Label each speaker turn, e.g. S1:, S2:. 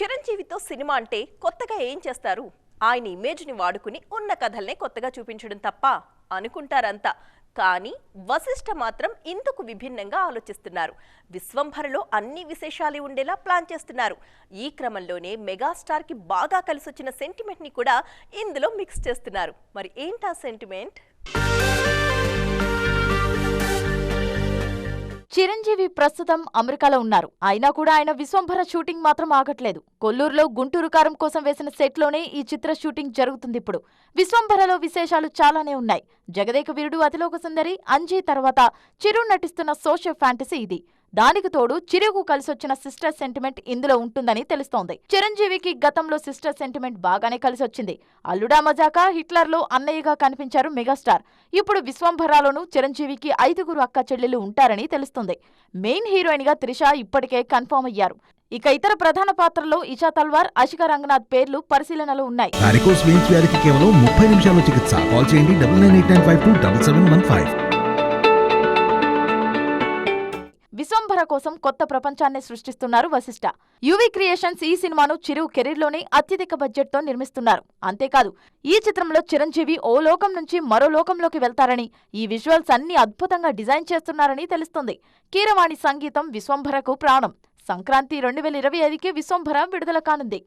S1: చిరంజీవితో cinema అంటే కొత్తగా ఏం చేస్తారు? ఆయన ఇమేజ్ని వాడుకుని ఉన్న కథల్నే కొత్తగా చూపించడం తప్ప అనుకుంటారంతా. కానీ వశిష్ఠ మాత్రం ఇందుకు విభిన్నంగా ఆలోచిస్తున్నారు. విశ్వంభరలో అన్ని విశేషాలు ఉండేలా ప్లాన్ చేస్తున్నారు. ఈ క్రమంలోనే మెగాస్టార్కి బాగా కలిసొచ్చిన సెంటిమెంట్ని కూడా ఇందులో మిక్స్ చేస్తున్నారు. మరి ఏంటా సెంటిమెంట్?
S2: చిరంజీవి ప్రస్తుతం అమెరికాలో ఉన్నారు. అయినా కూడా ఆయన విశ్వంభర షూటింగ్ మాత్రం ఆగట్లేదు. కొల్లూరులో గుంటూరు కారం కోసం వేసిన సెట్లోనే ఈ చిత్ర షూటింగ్ జరుగుతుంది ఇప్పుడు. విశ్వంభరలో విశేషాలు చాలానే ఉన్నాయి. జగదేక వీరుడు అతిలోక సుందరి అంజీ తర్వాత చిరు నటిస్తున్న సోషల్ ఫ్యాంటసీ ఇది. దానికి తోడు చిరుకు కలిసొచ్చిన సిస్టర్ సెంటిమెంట్ ఇందులో ఉంటుందని తెలుస్తోంది. చిరంజీవికి గతంలో సిస్టర్ సెంటిమెంట్ బాగానే కలిసొచ్చింది. అల్లుడా మజాకా హిట్లర్లో అన్నయ్యగా కనిపించారు మెగాస్టార్. ఇప్పుడు విశ్వంభరాలోనూ చిరంజీవికి ఐదుగురు అక్క చెల్లెలు ఉంటారని తెలుస్తుంది. మెయిన్ హీరోయిన్గా త్రిష ఇప్పటికే కన్ఫర్మ్ అయ్యారు. ఇక ఇతర ప్రధాన పాత్రల్లో ఇషా తల్వార్ అశిక రంగనాథ్ పేర్లు పరిశీలనలో ఉన్నాయి.
S3: కేవలం ముప్పై నిమిషాల్లో చికిత్స. కాల్ చేయండి
S2: విశ్వంభర కోసం కొత్త ప్రపంచాన్ని సృష్టిస్తున్నారు వశిష్ట. యువి క్రియేషన్స్ ఈ సినిమాను చిరు కెరీర్లోనే అత్యధిక బడ్జెట్తో నిర్మిస్తున్నారు. అంతేకాదు ఈ చిత్రంలో చిరంజీవి ఓ లోకం నుంచి మరో లోకంలోకి వెళ్తారని ఈ విజువల్స్ అన్ని అద్భుతంగా డిజైన్ చేస్తున్నారని తెలుస్తుంది. కీరవాణి సంగీతం విశ్వంభరకు ప్రాణం. సంక్రాంతి రెండు వేల ఇరవై ఐదుకి విశ్వంభర విడుదల కానుంది.